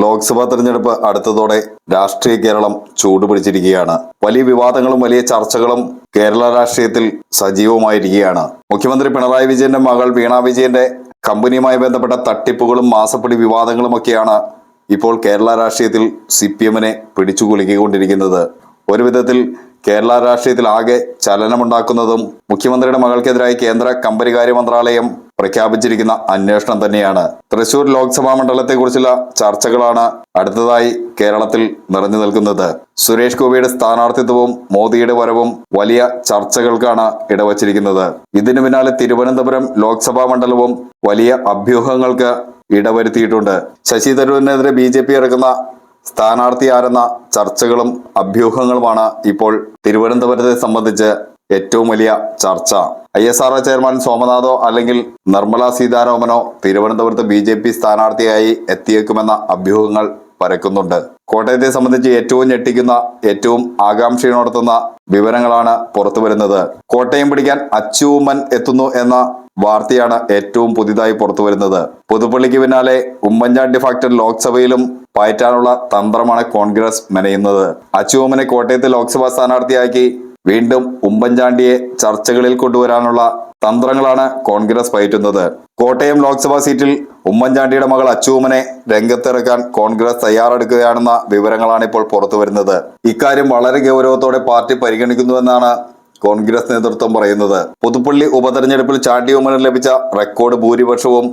ലോക്സഭാ തെരഞ്ഞെടുപ്പ് അടുത്തതോടെ രാഷ്ട്രീയ കേരളം ചൂടുപിടിച്ചിരിക്കുകയാണ്. വലിയ വിവാദങ്ങളും വലിയ ചർച്ചകളും കേരള രാഷ്ട്രീയത്തിൽ സജീവമായിരിക്കുകയാണ്. മുഖ്യമന്ത്രി പിണറായി വിജയന്റെ മകൾ വീണ വിജയന്റെ കമ്പനിയുമായി ബന്ധപ്പെട്ട തട്ടിപ്പുകളും മാസപ്പടി വിവാദങ്ങളുമൊക്കെയാണ് ഇപ്പോൾ കേരള രാഷ്ട്രീയത്തിൽ സി പി എമ്മിനെ ഒരു വിധത്തിൽ കേരള രാഷ്ട്രീയത്തിൽ ആകെ ചലനമുണ്ടാക്കുന്നതും മുഖ്യമന്ത്രിയുടെ മകൾക്കെതിരായി കേന്ദ്ര കമ്പനികാര്യ മന്ത്രാലയം പ്രഖ്യാപിച്ചിരിക്കുന്ന അന്വേഷണം തന്നെയാണ്. തൃശൂർ ലോക്സഭാ മണ്ഡലത്തെക്കുറിച്ചുള്ള ചർച്ചകളാണ് അടുത്തതായി കേരളത്തിൽ നിറഞ്ഞു നിൽക്കുന്നത്. സുരേഷ് ഗോപിയുടെ സ്ഥാനാർത്ഥിത്വവും മോദിയുടെ വരവും വലിയ ചർച്ചകൾക്കാണ് ഇടവച്ചിരിക്കുന്നത്. ഇതിനു പിന്നാലെ തിരുവനന്തപുരം ലോക്സഭാ മണ്ഡലവും വലിയ അഭ്യൂഹങ്ങൾക്ക് ഇടവരുത്തിയിട്ടുണ്ട്. ശശി തരൂരിനെതിരെ ബി ജെ പി ഇറക്കുന്ന സ്ഥാനാർത്ഥി ആരെന്ന ചർച്ചകളും അഭ്യൂഹങ്ങളുമാണ് ഇപ്പോൾ തിരുവനന്തപുരത്തെ സംബന്ധിച്ച് ഏറ്റവും വലിയ ചർച്ച. I S R O chairman സോമനാഥോ അല്ലെങ്കിൽ നിർമ്മല സീതാരാമനോ തിരുവനന്തപുരത്ത് ബി ജെ പി സ്ഥാനാർത്ഥിയായി എത്തിയേക്കുമെന്ന അഭ്യൂഹങ്ങൾ പരക്കുന്നുണ്ട്. കോട്ടയത്തെ സംബന്ധിച്ച് ഏറ്റവും ഞെട്ടിക്കുന്ന ഏറ്റവും ആകാംക്ഷയുണർത്തുന്ന വിവരങ്ങളാണ് പുറത്തു വരുന്നത് കോട്ടയം പിടിക്കാൻ അച്ചുമ്മൻ എത്തുന്നു എന്ന വാർത്തയാണ് ഏറ്റവും പുതിയതായി പുറത്തു വരുന്നത്. പുതുപ്പള്ളിക്ക് പിന്നാലെ ഉമ്മൻചാണ്ടി ഫാക്ടർ ലോക്സഭയിലും പയറ്റാനുള്ള തന്ത്രമാണ് കോൺഗ്രസ് മെനയുന്നത്. അച്ചുവമ്മനെ കോട്ടയത്തെ ലോക്സഭാ സ്ഥാനാർത്ഥിയാക്കി വീണ്ടും ഉമ്മൻചാണ്ടിയെ ചർച്ചകളിൽ കൊണ്ടുവരാനുള്ള തന്ത്രങ്ങളാണ് കോൺഗ്രസ് പയറ്റുന്നത്. കോട്ടയം ലോക്സഭാ സീറ്റിൽ ഉമ്മൻചാണ്ടിയുടെ മകൾ അച്ചൂമ്മനെ രംഗത്തിറക്കാൻ കോൺഗ്രസ് തയ്യാറെടുക്കുകയാണെന്ന വിവരങ്ങളാണ് ഇപ്പോൾ പുറത്തു വരുന്നത്. ഇക്കാര്യം വളരെ ഗൗരവത്തോടെ പാർട്ടി പരിഗണിക്കുന്നുവെന്നാണ് കോൺഗ്രസ് നേതൃത്വം പറയുന്നത്. പുതുപ്പള്ളി ഉപതെരഞ്ഞെടുപ്പിൽ ചാണ്ടിയുമ്മന് ലഭിച്ച റെക്കോർഡ് ഭൂരിപക്ഷവും.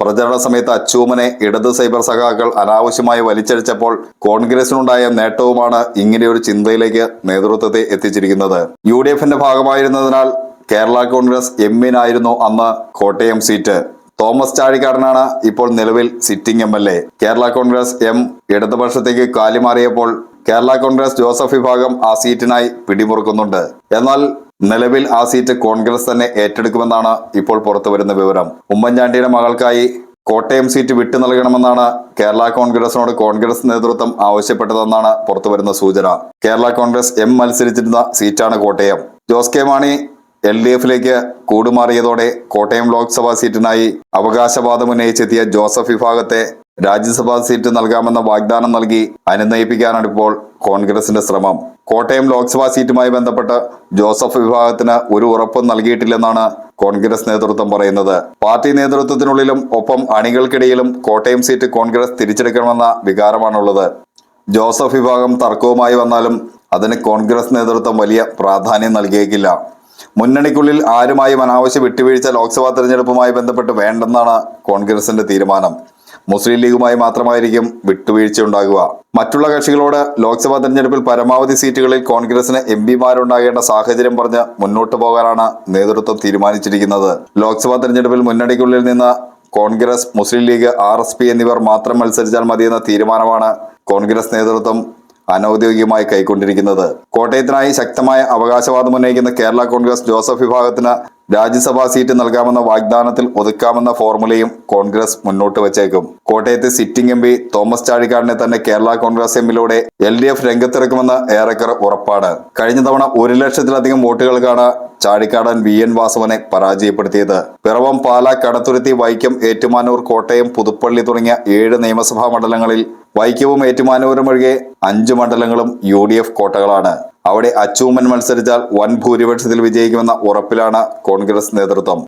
പ്രചരണ സമയത്ത് അച്ചൂമനെ ഇടത് സൈബർ സഖാക്കൾ അനാവശ്യമായി വലിച്ചടിച്ചപ്പോൾ കോൺഗ്രസിനുണ്ടായ നേട്ടവുമാണ് ഇങ്ങനെയൊരു ചിന്തയിലേക്ക് നേതൃത്വത്തെ എത്തിച്ചിരിക്കുന്നത്. യു ഡി എഫിന്റെ ഭാഗമായിരുന്നതിനാൽ കേരള കോൺഗ്രസ് എമ്മിനായിരുന്നു അന്ന് കോട്ടയം സീറ്റ്. തോമസ് ചാഴിക്കാടനാണ് ഇപ്പോൾ നിലവിൽ സിറ്റിംഗ് എ കേരള കോൺഗ്രസ് എം ഇടതുപക്ഷത്തേക്ക് കാലിമാറിയപ്പോൾ കേരള കോൺഗ്രസ് ജോസഫ് വിഭാഗം ആ സീറ്റിനായി പിടിമുറുക്കുന്നുണ്ട്. എന്നാൽ നിലവിൽ ആ സീറ്റ് കോൺഗ്രസ് തന്നെ ഏറ്റെടുക്കുമെന്നാണ് ഇപ്പോൾ പുറത്തുവരുന്ന വിവരം. ഉമ്മൻചാണ്ടിയുടെ മകൾക്കായി കോട്ടയം സീറ്റ് വിട്ടു നൽകണമെന്നാണ് കേരള കോൺഗ്രസിനോട് കോൺഗ്രസ് നേതൃത്വം ആവശ്യപ്പെട്ടതെന്നാണ് പുറത്തുവരുന്ന സൂചന. കേരള കോൺഗ്രസ് എം മത്സരിച്ചിരുന്ന സീറ്റാണ് Kottayam. Jose K Mani L D എഫിലേക്ക് കൂടുമാറിയതോടെ കോട്ടയം ലോക്സഭാ സീറ്റിനായി അവകാശവാദം ഉന്നയിച്ചെത്തിയ ജോസഫ് വിഭാഗത്തെ രാജ്യസഭാ സീറ്റ് നൽകാമെന്ന വാഗ്ദാനം നൽകി അനുനയിപ്പിക്കാനാണ് ഇപ്പോൾ കോൺഗ്രസിന്റെ ശ്രമം. കോട്ടയം ലോക്സഭാ സീറ്റുമായി ബന്ധപ്പെട്ട് ജോസഫ് വിഭാഗത്തിന് ഒരു ഉറപ്പും നൽകിയിട്ടില്ലെന്നാണ് കോൺഗ്രസ് നേതൃത്വം പറയുന്നത്. പാർട്ടി നേതൃത്വത്തിനുള്ളിലും ഒപ്പം അണികൾക്കിടയിലും കോട്ടയം സീറ്റ് കോൺഗ്രസ് തിരിച്ചെടുക്കണമെന്ന വികാരമാണുള്ളത്. ജോസഫ് വിഭാഗം തർക്കവുമായി വന്നാലും അതിന് കോൺഗ്രസ് നേതൃത്വം വലിയ പ്രാധാന്യം നൽകിയേക്കില്ല. മുന്നണിക്കുള്ളിൽ ആരുമായും അനാവശ്യ വിട്ടുവീഴ്ച ലോക്സഭാ തെരഞ്ഞെടുപ്പുമായി ബന്ധപ്പെട്ട് വേണ്ടെന്നാണ് കോൺഗ്രസിന്റെ തീരുമാനം. മുസ്ലിം ലീഗുമായി മാത്രമായിരിക്കും വിട്ടുവീഴ്ച ഉണ്ടാകുക. മറ്റുള്ള കക്ഷികളോട് ലോക്സഭാ തെരഞ്ഞെടുപ്പിൽ പരമാവധി സീറ്റുകളിൽ കോൺഗ്രസിന് എം പിമാരുണ്ടാകേണ്ട സാഹചര്യം പറഞ്ഞ് മുന്നോട്ടു പോകാനാണ് നേതൃത്വം തീരുമാനിച്ചിരിക്കുന്നത്. ലോക്സഭാ തെരഞ്ഞെടുപ്പിൽ മുന്നണിക്കുള്ളിൽ നിന്ന് Congress Muslim League R S P എന്നിവർ മാത്രം മത്സരിച്ചാൽ മതിയെന്ന തീരുമാനമാണ് കോൺഗ്രസ് നേതൃത്വം അനൌദ്യോഗികമായി കൈക്കൊണ്ടിരിക്കുന്നത്. കോട്ടയത്തിനായി ശക്തമായ അവകാശവാദം ഉന്നയിക്കുന്ന കേരള കോൺഗ്രസ് ജോസഫ് വിഭാഗത്തിന് രാജ്യസഭാ സീറ്റ് നൽകാമെന്ന വാഗ്ദാനത്തിൽ ഒതുക്കാമെന്ന ഫോർമുലയും കോൺഗ്രസ് മുന്നോട്ട് വച്ചേക്കും. കോട്ടയത്തെ സിറ്റിംഗ് എം പി തോമസ് ചാഴിക്കാടിനെ തന്നെ കേരള കോൺഗ്രസ് എമ്മിലൂടെ എൽ ഡി എഫ് രംഗത്തിറക്കുമെന്ന് ഏറെക്കുറെ ഉറപ്പാണ്. കഴിഞ്ഞ തവണ ഒരു ലക്ഷത്തിലധികം വോട്ടുകൾക്കാണ് ചാഴിക്കാടൻ വി എൻ വാസവനെ പരാജയപ്പെടുത്തിയത്. പിറവം പാല കടത്തുരുത്തി വൈക്കം ഏറ്റുമാനൂർ കോട്ടയം പുതുപ്പള്ളി തുടങ്ങിയ ഏഴ് നിയമസഭാ മണ്ഡലങ്ങളിൽ വൈക്കവും ഏറ്റുമാനൂരും ഒഴികെ അഞ്ച് മണ്ഡലങ്ങളും യു ഡി എഫ് കോട്ടകളാണ്. അവിടെ അച്ചൂമ്മൻ മത്സരിച്ചാൽ വൻ ഭൂരിപക്ഷത്തിൽ വിജയിക്കുമെന്ന ഉറപ്പിലാണ് കോൺഗ്രസ് നേതൃത്വം.